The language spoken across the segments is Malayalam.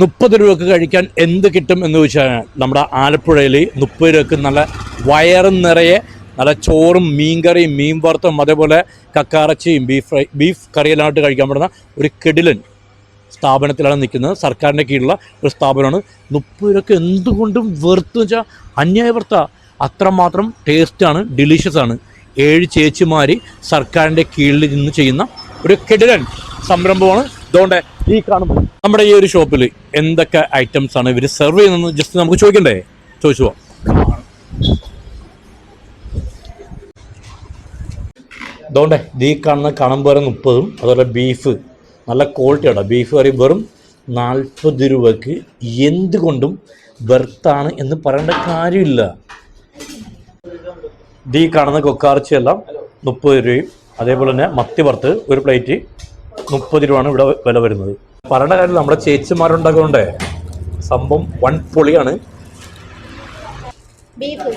മുപ്പത് രൂപക്ക് കഴിക്കാൻ എന്ത് കിട്ടും എന്ന് ചോദിച്ചാൽ നമ്മുടെ ആലപ്പുഴയിൽ മുപ്പത് രൂപക്ക് നല്ല വയറും നിറയെ നല്ല ചോറും മീൻകറിയും മീൻ വറുത്തും അതേപോലെ കക്കാറച്ചിയും ബീഫ് ഫ്രൈ ബീഫ് കറിയെല്ലാമായിട്ട് കഴിക്കാൻ പറ്റുന്ന ഒരു കെടിലൻ സ്ഥാപനത്തിലാണ് നിൽക്കുന്നത്. സർക്കാരിന്റെ കീഴിലുള്ള ഒരു സ്ഥാപനമാണ്. മുപ്പത് രൂപക്ക് എന്തുകൊണ്ടും വെറുത്തു വെച്ചാൽ അന്യായ വർത്ത. അത്രമാത്രം ടേസ്റ്റാണ് ഡിലീഷ്യസ് ആണ്. ഏഴ് ചേച്ചിമാർ സർക്കാരിന്റെ കീഴിൽ നിന്ന് ചെയ്യുന്ന ഒരു കെടിലൻ സംരംഭമാണ്. ഇതുകൊണ്ട് ഈ കാണുമ്പോൾ നമ്മുടെ ഈ ഒരു ഷോപ്പിൽ എന്തൊക്കെ ഐറ്റംസ് ആണ് ഇവർ സെർവ് ചെയ്യുന്നത് ജസ്റ്റ് നമുക്ക് ചോദിക്കണ്ടേ? ചോദിച്ചു പോവാം. ഇതുകൊണ്ടേ ഈ കാണുന്ന കണമ്പേറ മുപ്പതും അതുപോലെ ബീഫ് നല്ല ക്വാളിറ്റിയാണ് ബീഫ് കറി വെറും നാൽപ്പത് രൂപയ്ക്ക് എന്തുകൊണ്ടും വെർത്താണ് എന്ന് പറയേണ്ട കാര്യമില്ല. ഈ കാണുന്ന കൊക്കാർച്ചയെല്ലാം മുപ്പത് രൂപയും അതേപോലെ തന്നെ മത്തി വറുത്ത് ഒരു പ്ലേറ്റ് മുപ്പത് രൂപയാണ് ഇവിടെ വില വരുന്നത്. പറയേണ്ട കാര്യം നമ്മുടെ ചേച്ചിമാരുണ്ടാക്കുന്നുണ്ട് സംഭവം വൺ പൊളിയാണ്. ബീഫ്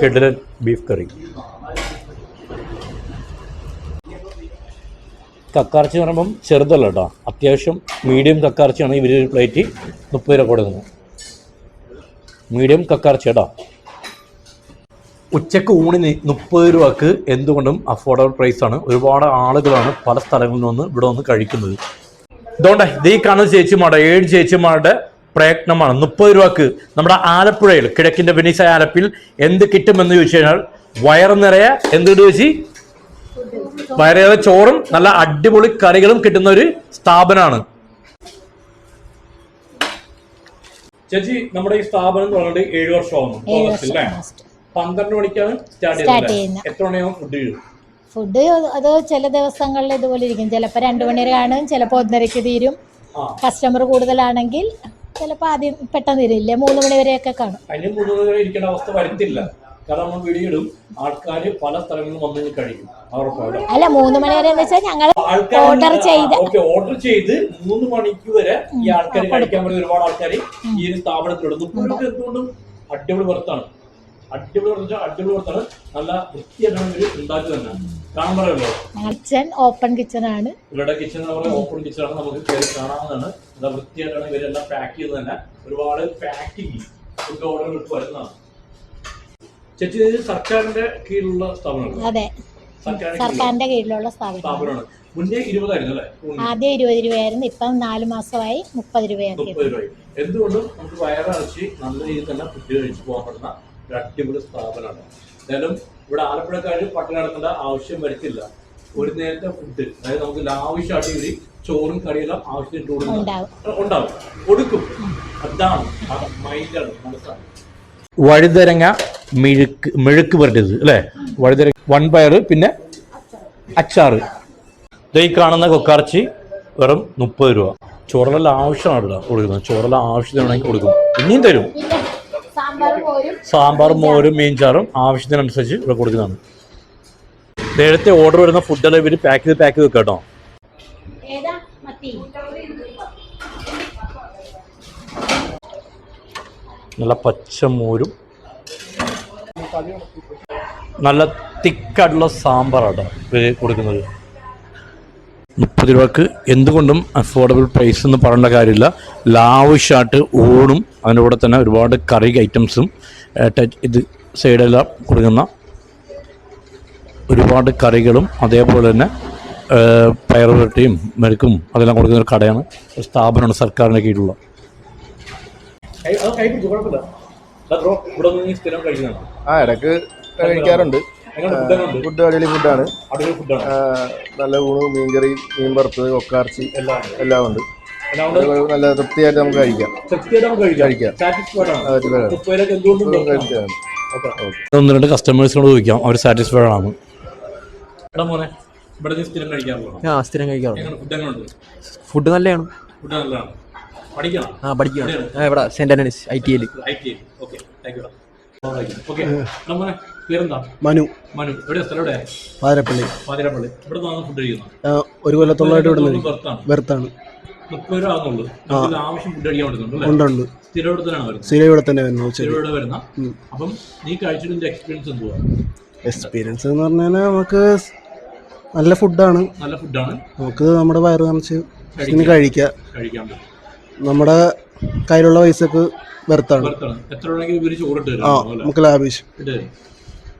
കിടിലൻ ബീഫ് കറി. കക്കാർച്ചി എന്ന് പറയുമ്പം ചെറുതല്ല കേട്ടോ. അത്യാവശ്യം മീഡിയം കക്കാർച്ചിയാണ് ഇവർ ഒരു പ്ലേറ്റ് മുപ്പത് രൂപ കൊടുക്കുന്നത്. മീഡിയം കക്കാർച്ചി കേട്ടോ. ഉച്ചയ്ക്ക് ഊണിന് മുപ്പത് രൂപക്ക് എന്തുകൊണ്ടും അഫോർഡബിൾ പ്രൈസാണ് ഒരുപാട് ആളുകളാണ് പല സ്ഥലങ്ങളിൽ നിന്ന് ഇവിടെ വന്ന് കഴിക്കുന്നത്. ഇതുകൊണ്ട് ഇത് ഈ കാണുന്ന ചേച്ചിമാരുടെ ഏഴ് ചേച്ചിമാരുടെ പ്രയത്നമാണ്. മുപ്പത് രൂപക്ക് നമ്മുടെ ആലപ്പുഴയിൽ കിഴക്കിന്റെ വിനീസ ആലപ്പിൽ എന്ത് കിട്ടുമെന്ന് ചോദിച്ചു കഴിഞ്ഞാൽ വയറ് നിറയെ എന്ത് ചേച്ചി? വയറേറെ ചോറും നല്ല അടിപൊളി കറികളും കിട്ടുന്ന ഒരു സ്ഥാപനമാണ്. ചേച്ചി നമ്മുടെ ഈ സ്ഥാപനം തുടങ്ങിയിട്ട് ഏഴ് വർഷമാകുന്നു ഏഴ് ഓഗസ്റ്റിൽ അല്ലേ. പന്ത്രണ്ട് മണിക്കാണ് സ്റ്റാർട്ട് ചെയ്യുന്നത് ചെയ്യുന്നത്. എത്ര മണിയാവും ഫുഡ് കഴിയും ഫുഡ് അത് ചില ദിവസങ്ങളിൽ ഇതുപോലെ ഇരിക്കും. ചിലപ്പോൾ രണ്ട് മണി വരെ കാണും ചിലപ്പോൾ ഒന്നരയ്ക്ക് തീരും. കസ്റ്റമർ കൂടുതലാണെങ്കിൽ ചിലപ്പോൾ ആദ്യം പെട്ടെന്ന് തീരില്ല മൂന്ന് മണി വരെയൊക്കെ കാണും. അതിന് മൂന്ന് മണി വരെ ഇരിക്കേണ്ട അവസ്ഥ വരത്തില്ല. കാരണം നമ്മൾ വീഡിയോ ഇടും. ആൾക്കാർ പല സ്ഥലങ്ങളിൽ വന്നു കഴിഞ്ഞ് കഴിക്കും. അവർക്ക് അല്ല മൂന്ന് മണി വരെ എന്ന് വെച്ചാൽ ഞങ്ങൾ ഓർഡർ ചെയ്ത് ഓർഡർ ചെയ്ത് മൂന്ന് മണിക്ക് വരെ ഈ ആൾക്കാർ കഴിക്കാൻ വേണ്ടി ഒരുപാട് ആൾക്കാർ ഈ ഒരു സ്ഥാപനത്തിലുണ്ട് എന്തുകൊണ്ടും അടിപൊളി വർത്താണ് അടിപൊളി വർത്താണ് അടിപൊളി നല്ല വൃത്തിയായിട്ടാണ് ഇവർ ഉണ്ടാക്കി തന്നെ. കിച്ചൺ ഓപ്പൺ കിച്ചൺ ആണ്. ഇവരുടെ കിച്ചൺ എന്ന് ഓപ്പൺ കിച്ചൺ ആണ് നമുക്ക് കയറി കാണാവുന്നതാണ്. നല്ല വൃത്തിയായിട്ടാണ് ഇവരെല്ലാം പാക്ക് ചെയ്ത് തന്നെ. ഒരുപാട് പാക്കിങ് ഫുഡ് ഓർഡറുകൾക്ക് വരുന്നതാണ്. ചേച്ചി സർക്കാരിന്റെ കീഴിലുള്ള സ്ഥാപനമാണ്? അതെ. സർക്കാരിന്റെ കീഴിലുള്ള സ്ഥാപനമാണ്. മുന്നേ ഇരുപതായിരുന്നു അല്ലേ? ആദ്യം ഇരുപത് രൂപയായിരുന്നു ഇപ്പം നാല് മാസമായി മുപ്പത് രൂപയാക്കി. എന്തുകൊണ്ടും നമുക്ക് വയറിറച്ചി നല്ല രീതിയിൽ തന്നെ ഫുഡ് കഴിച്ചു പോകാൻ പറ്റുന്ന ഒരു അടിപൊളി സ്ഥാപനമാണ്. എന്തായാലും ഇവിടെ ആലപ്പുഴക്കാർ പട്ടിണി നടക്കേണ്ട ആവശ്യം വരുത്തില്ല ഒരു നേരത്തെ ഫുഡ് അതായത് നമുക്ക് ലാവശ്യമായിട്ട് ഇവർ ചോറും കറിയെല്ലാം ആവശ്യത്തിന് കൊടുക്കും ഉണ്ടാവും. കൊടുക്കും. അതാണ്. മൈൻഡാണ് മനസ്സാണ്. വഴുതരങ്ങ മിഴുക്ക് മെഴുക്ക് പറഞ്ഞത് അല്ലേ? വഴുതരങ്ങ വൺ പയർ പിന്നെ അച്ചാറ്. ഇതായി ഈ കാണുന്ന കൊക്കാർച്ചി വെറും മുപ്പത് രൂപ. ചോറെല്ലാം ആവശ്യമാണ് കൊടുക്കുന്നത്. ചോറെല്ലാം ആവശ്യത്തിനാണെങ്കിൽ കൊടുക്കും. ഇനിയും തരും. സാമ്പാറും മോരും മീൻചാറും ആവശ്യത്തിനനുസരിച്ച് ഇവിടെ കൊടുക്കുന്നതാണ്. നേരത്തെ ഓർഡർ വരുന്ന ഫുഡെല്ലാം ഇവർ പാക്ക് ചെയ്ത് പാക്ക് ചെയ്ത് കേട്ടോ. നല്ല പച്ചമോരും നല്ല തിക്കായിട്ടുള്ള സാമ്പാറാട്ടോ ഇവർ കൊടുക്കുന്നത്. മുപ്പത് രൂപക്ക് എന്തുകൊണ്ടും അഫോർഡബിൾ പ്രൈസ് എന്ന് പറയേണ്ട കാര്യമില്ല. ലാവിഷായിട്ട് ഊണും അതിന്റെ കൂടെ തന്നെ ഒരുപാട് കറി ഐറ്റംസും ടച്ച് ഇത് സൈഡെല്ലാം കൊടുക്കുന്ന ഒരുപാട് കറികളും അതേപോലെ തന്നെ ഏ, പയർ പുരട്ടിയും മെഴുക്കും അതെല്ലാം കൊടുക്കുന്ന ഒരു കടയാണ് ഒരു സ്ഥാപനമാണ് സർക്കാരിന്റെ കീഴിലുള്ള. ആ ഇടയ്ക്ക് കഴിക്കാറുണ്ട്. ഫുഡ് അടിപൊളി ഫുഡാണ് നല്ല ഊണ് മീൻകറി മീൻ വറുത്തത് കൊക്കാർച്ചി എല്ലാം ഉണ്ട്. നല്ല തൃപ്തിയായിട്ട് നമുക്ക് കഴിക്കാം. തൃപ്തിയായിട്ട് നമുക്ക് കഴിക്കാം. സാറ്റിസ്ഫൈഡ് എന്തുകൊണ്ടും. ഒന്ന് രണ്ട് കസ്റ്റമേഴ്സിനോട് ചോദിക്കാം. അവർ സാറ്റിസ്ഫൈഡ് ആണ്? ആ സ്ഥിരം കഴിക്കാറുണ്ട്. ഫുഡ് നല്ലതാണ്. ആ പഠിക്കണം? ആ ഇവിടെ saint Antony's I T I മോനെ പേരെന്താ? മനു. പാതിരപ്പള്ളി പാതിരപ്പള്ളി ഇവിടെ ഫുഡ് കഴിക്കുന്നത്? ആ, ഒരു കൊല്ലത്തോളമായിട്ട് ഇവിടെ വെറുത്താണ്. ഉണ്ട് സ്ഥിരം ഇവിടെ തന്നെ വരുന്നു. അപ്പം നീ കഴിച്ചിട്ട് എക്സ്പീരിയൻസ് എന്തുവാ എക്സ്പീരിയൻസ് എന്ന് പറഞ്ഞാൽ നമുക്ക് നല്ല ഫുഡാണ് നല്ല ഫുഡാണ് നമുക്ക് നമ്മുടെ വയറ് നിറച്ച് കഴിക്കാം. നമ്മുടെ കയ്യിലുള്ള പൈസക്ക് വെറുത്താണ്. ആ നമുക്ക് ലാഭിച്ചു.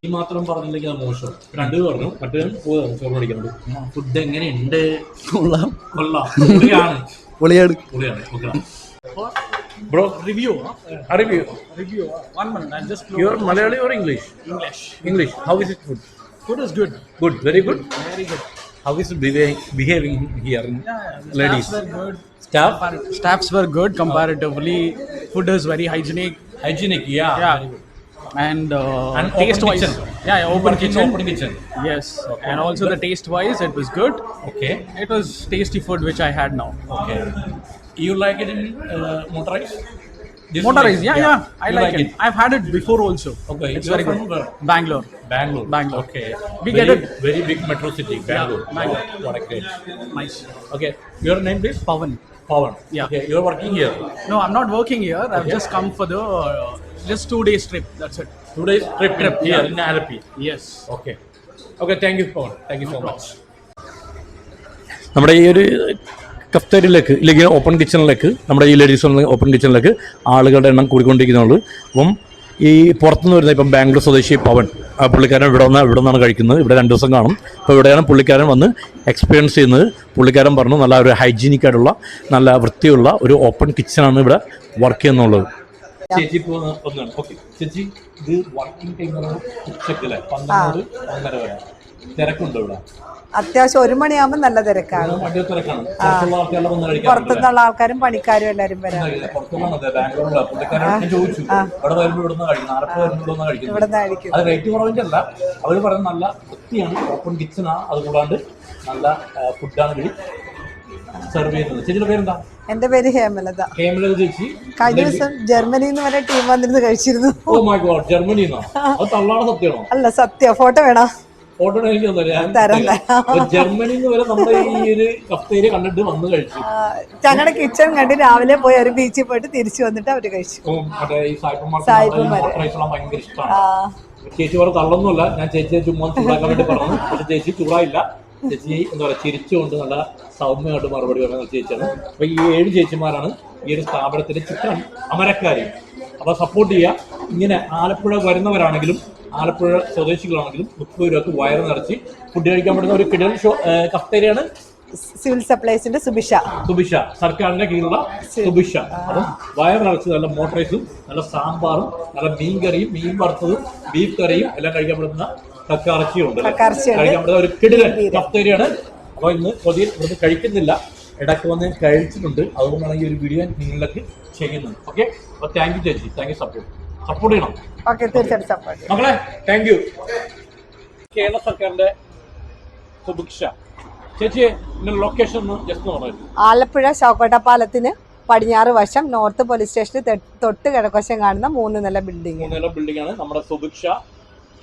നീ മാത്രം പറഞ്ഞില്ലെങ്കിൽ അത് മോശം രണ്ടു പറഞ്ഞു. മറ്റേ പോവാണ് ചോറ് മേടിക്കാനുണ്ട് ഫുഡ് എങ്ങനെയുണ്ട്? കൊള്ളാം. കൊള്ളാം. പുളിയാണ്. പുളിയാണ്. പുളിയാണ്. Bro review review review one minute just your Malayali English English English how is it good good is good good very good very good how is behaving here ladies staff staffs very good comparatively food is very hygienic hygienic yeah And, uh, And taste open wise, kitchen. yeah, yeah, open kitchen. open kitchen Yes, and also the taste wise, it was good. okay It was tasty food which I had now. okay you like it in uh, motorized This Motorized, one? yeah, yeah, I You like, it. I've had it before also. Okay, it's you're very from good. where? Bangalore. Bangalore. Bangalore. Okay. We very, get it. Very big metro city, Bangalore. Bangalore. Oh, what a great. Nice. Okay. Your name please? Pavan. Pawan. Yeah. Okay. You're working here. No, I'm not working here. I've just come for the uh, just two days trip. That's it. Two days trip trip here Yeah. in Alapi. Yes. Okay. Okay. Thank you, for Thank you so much. നമ്മുടെ ഈ ഒരു കഫ്തേരിയിലേക്ക് ഇല്ലെങ്കിൽ ഓപ്പൺ കിച്ചണിലേക്ക് നമ്മുടെ ഈ ലേഡീസ് ഓപ്പൺ കിച്ചണിലേക്ക് ആളുകളുടെ എണ്ണം കൂടിക്കൊണ്ടിരിക്കുന്നുള്ളൂ അപ്പം ഈ പുറത്തുനിന്ന് വരുന്ന ഇപ്പം ബാംഗ്ലൂർ സ്വദേശി പവൻ ആ പുള്ളിക്കാരൻ ഇവിടെ വന്ന് ഇവിടെ നിന്നാണ് കഴിക്കുന്നത് ഇവിടെ രണ്ട് ദിവസം കാണും അപ്പോൾ ഇവിടെയാണ് പുള്ളിക്കാരൻ വന്ന് എക്സ്പീരിയൻസ് ചെയ്യുന്നത് പുള്ളിക്കാരൻ പറഞ്ഞു നല്ല ഒരു ഹൈജീനിക് ആയിട്ടുള്ള നല്ല വൃത്തിയുള്ള ഒരു ഓപ്പൺ കിച്ചണാണ് ഇവിടെ വർക്ക് ചെയ്യുന്നുള്ളത് ചേച്ചി ഇപ്പോൾ ഒന്നാണ്. ഓക്കെ ചേച്ചി ഇത് വർക്കിംഗ് ടൈം ഉച്ചക്കല്ലേ പന്ത്രണ്ട് ഒന്നര വരെ. തിരക്കുണ്ടോ ഇവിടെ? അത്യാവശ്യം ഒരു മണിയാകുമ്പോൾ നല്ല തിരക്കാണ്. പുറത്തുനിന്നുള്ള ആൾക്കാരും പണിക്കാരും എല്ലാരും വരാം ഇവിടെ അത്. റേറ്റ് അല്ല അവർ നല്ല വൃത്തിയാണ്. ഓപ്പൺ കിച്ചണാണ് അത് നല്ല ഫുഡാണ് സെർവ് ചെയ്യുന്നത്. ചേച്ചിയുടെ പേരെന്താ? എന്റെ പേര് ഹേമലത. ഹേമലത ചേച്ചി. കഴിഞ്ഞ ദിവസം ജർമ്മനിയിൽ നിന്ന് വരെ ടീം വന്നിരുന്ന് കഴിച്ചിരുന്നു. ഓ മൈ ഗോഡ് ജർമ്മനിയിൽ നിന്നോ? അത് തള്ളാണ് സത്യമാണോ? അല്ല സത്യം. ഫോട്ടോ വേണോ? ഫോട്ടോ എനിക്ക് തന്നില്ല. ജർമ്മനിയിൽ നിന്ന് വരെ നമ്മുടെ ഈ ഒരു കഫ്തേരി കണ്ടിട്ട് വന്ന് കഴിച്ചു. ഞങ്ങളുടെ കിച്ചൺ കണ്ട് രാവിലെ പോയി ഒരു ബീച്ചിൽ പോയിട്ട് തിരിച്ചു വന്നിട്ട് അവർ കഴിച്ചു. മറ്റേ ഈ ഈ ഭയങ്കര ഇഷ്ടമാണ് ചേച്ചി വേറെ തള്ളൊന്നുമല്ല. ഞാൻ ചേച്ചിയെ ചുമ്മാ ചൂടാക്കാൻ വേണ്ടി പറഞ്ഞു. പക്ഷെ ചേച്ചി ചൂടായില്ല. ചേച്ചി എന്താ പറയുക ചിരിച്ചുകൊണ്ട് നല്ല സൗമ്യമായിട്ട് മറുപടി പറയുന്ന ചേച്ചിയാണ്. അപ്പോൾ ഈ ഏഴ് ചേച്ചിമാരാണ് ഈ ഒരു സ്ഥാപനത്തിന്റെ ചിത്രം അമരക്കാരി അപ്പോൾ സപ്പോർട്ട് ചെയ്യുക. ഇങ്ങനെ ആലപ്പുഴ വരുന്നവരാണെങ്കിലും ആലപ്പുഴ സ്വദേശികളാണെങ്കിലും മുപ്പത് രൂപക്ക് വയറ് നിറച്ച് ഫുഡ് കഴിക്കാൻ പറ്റുന്ന ഒരു കിടൽ ഷോ കഫ്തേരിയാണ് സിവിൽ സപ്ലൈസിന്റെ സുബിഷ. സുബിഷ. സർക്കാരിന്റെ കീഴിലുള്ള സുബിഷ. അപ്പം വയർ നിറച്ച് നല്ല മോട്ടറൈസും നല്ല സാമ്പാറും നല്ല മീൻ കറിയും മീൻ വറുത്തതും ബീഫ് കറിയും എല്ലാം കഴിക്കാൻ പറ്റുന്ന? കക്കാറച്ചിയുണ്ട്. ഒരു കിടിലൻ കഫ്തേരിയാണ്. അപ്പൊ ഇന്ന് കൊതിയിൽ ഇവിടുന്ന് കഴിക്കുന്നില്ല. ഇടയ്ക്ക് വന്ന് കഴിച്ചിട്ടുണ്ട്. അതുകൊണ്ടാണ് ഈ ഒരു വീഡിയോ നിങ്ങളിലേക്ക് ചെയ്യുന്നത്. ഓക്കെ അപ്പൊ താങ്ക് യു ചേച്ചി. താങ്ക് യു സപ്പോർട്ട് സപ്പോർട്ട് ചെയ്യണം. ഓക്കെ തീർച്ചയായിട്ടും സപ്പോർട്ട് മക്കളെ താങ്ക് യു കേരള സർക്കാരിന്റെ സുഭിക്ഷ. ചേച്ചി ലൊക്കേഷൻ ഒന്ന് ജസ്റ്റ് പറഞ്ഞു. ആലപ്പുഴ ശോക്കോട്ട പാലത്തിന് പടിഞ്ഞാറ് വശം നോർത്ത് പോലീസ് സ്റ്റേഷന് തൊട്ട് കിഴക്കുവശം കാണുന്ന മൂന്ന് നില ബിൽഡിംഗ് നില ബിൽഡിംഗ് ആണ്. നമ്മുടെ സുഭിക്ഷ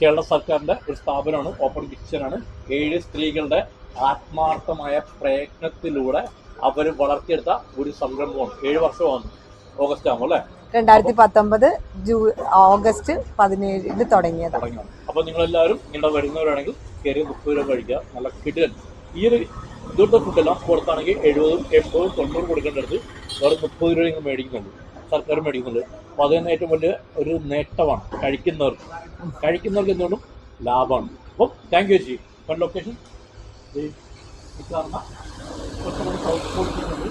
കേരള സർക്കാരിന്റെ ഒരു സ്ഥാപനമാണ്. ഓപ്പൺ കിച്ചൺ ആണ്. ഏഴ് സ്ത്രീകളുടെ ആത്മാർത്ഥമായ പ്രയത്നത്തിലൂടെ അവർ വളർത്തിയെടുത്ത ഒരു സംരംഭമാണ്. ഏഴ് വർഷമാണ് ഓഗസ്റ്റ് ആകുമ്പോൾ അല്ലേ? രണ്ടായിരത്തി പത്തൊമ്പത് ജൂ ഓഗസ്റ്റ് പതിനേഴിന് തുടങ്ങിയതാണ്. തുടങ്ങിയത് അപ്പോൾ നിങ്ങളെല്ലാവരും ഇങ്ങനെ വരുന്നവരാണെങ്കിൽ കയറി മുപ്പത് രൂപ കഴിക്കുക. നല്ല കിടിലൻ. ഈ ഒരു ഇതുപോലത്തെ ഫുഡെല്ലാം പുറത്താണെങ്കിൽ എഴുപതും എൺപതും തൊണ്ണൂറും കൊടുക്കേണ്ടത് വേറെ മുപ്പത് രൂപ നിങ്ങൾ മേടിക്കുന്നുണ്ട്. സർക്കാർ മേടിക്കുന്നുണ്ട്. അപ്പോൾ അതുതന്നെ ഏറ്റവും വലിയ ഒരു നേട്ടമാണ് കഴിക്കുന്നവർക്ക്. കഴിക്കുന്നവർക്ക് എന്തുകൊണ്ടും ലാഭമാണ്. അപ്പം താങ്ക് യു ചേച്ചി. വൺ ലൊക്കേഷൻ കാണുന്ന സൗത്ത് പോളിക്കുന്നുണ്ട്